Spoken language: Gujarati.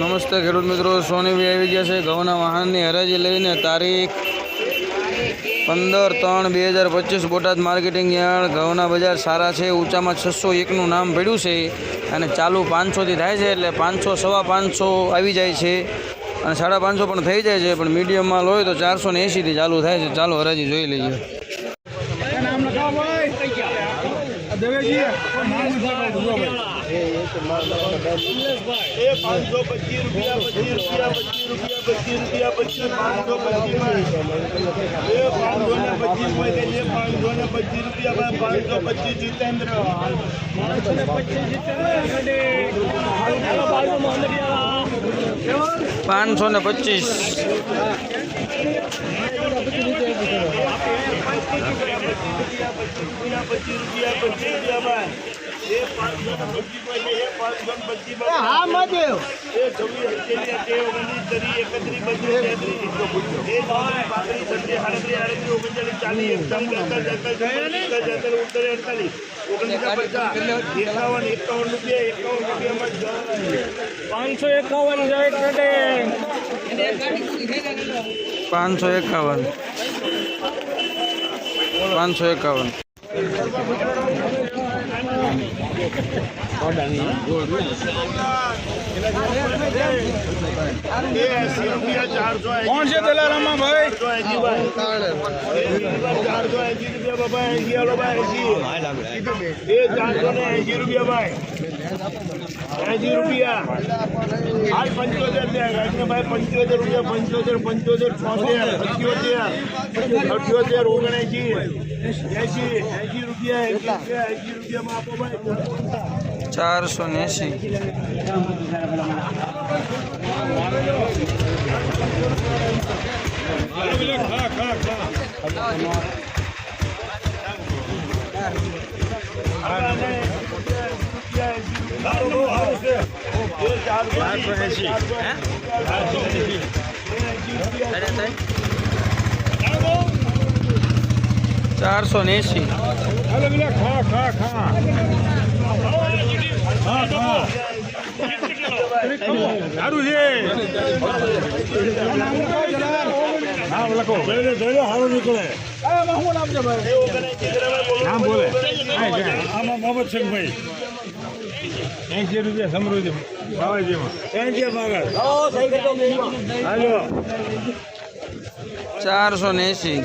નમસ્તે ખેડૂત મિત્રો સોનીભાઈ આવી ગયા છે ઘઉંના વાહનની હરાજી લઈને તારીખ પંદર ત્રણ બે હજાર પચીસ બોટાદ માર્કેટિંગ યાર્ડ. ઘઉંના બજાર સારા છે, ઊંચામાં છસો એકનું નામ પડ્યું છે અને ચાલુ પાંચસોથી થાય છે એટલે પાંચસો, સવા પાંચસો આવી જાય છે અને સાડા પાંચસો પણ થઈ જાય છે, પણ મીડિયમ માલ હોય તો ચારસો ને એંશીથી ચાલુ થાય છે. ચાલો હરાજી જોઈ લઈએ. એ પાંચસો પચીસ રૂપિયા પચીસ રૂપિયા પચીસ રૂપિયા પચીસ રૂપિયા પચીસ પાંચસો પચીસ એ પાંચસો ને પચીસ. હોય એ પાંચસો ને પચીસ રૂપિયા પાંચસો પચીસ જીતેન્દ્ર પાંચસો ને પચીસ પચીસ રૂપિયા પચીસ ને ને રૂપિયા એકાવન રૂપિયામાં પાંચસો એકાવન પાંચસો એકાવન. પાંચસો એકાવન એ એસી રૂપિયા ચારસો કોણ છે દલારામાં ભાઈ ચારસો એસી ચારસો એસી રૂપિયા બાબા એસી હાલો ભાઈ એસી એ ચારસો ને એસી રૂપિયા ભાઈ એસી રૂપિયા હાલ પંચોતેર છે ભાઈ પંચોતેર રૂપિયા પંચોતેર પંચોતેર છોતેર અઠ્યોતેર અઠ્યોતેર ઓગણએસી એસી એસી રૂપિયા એસી રૂપિયા એસી ભાઈ ચારસો ને એંશી ચારસો ને એંશી હાલો પેલા ખા ખા ખા ખા ખા સારું છે હા લખો સારું નીકળે નામ બોલે આમાં મોહમ્મદ શેખભાઈ એંશી રૂપિયા સમૃદ્ધિ બાવાજીમાં એંશી બાગર હાલો ચારસો ને એંશી.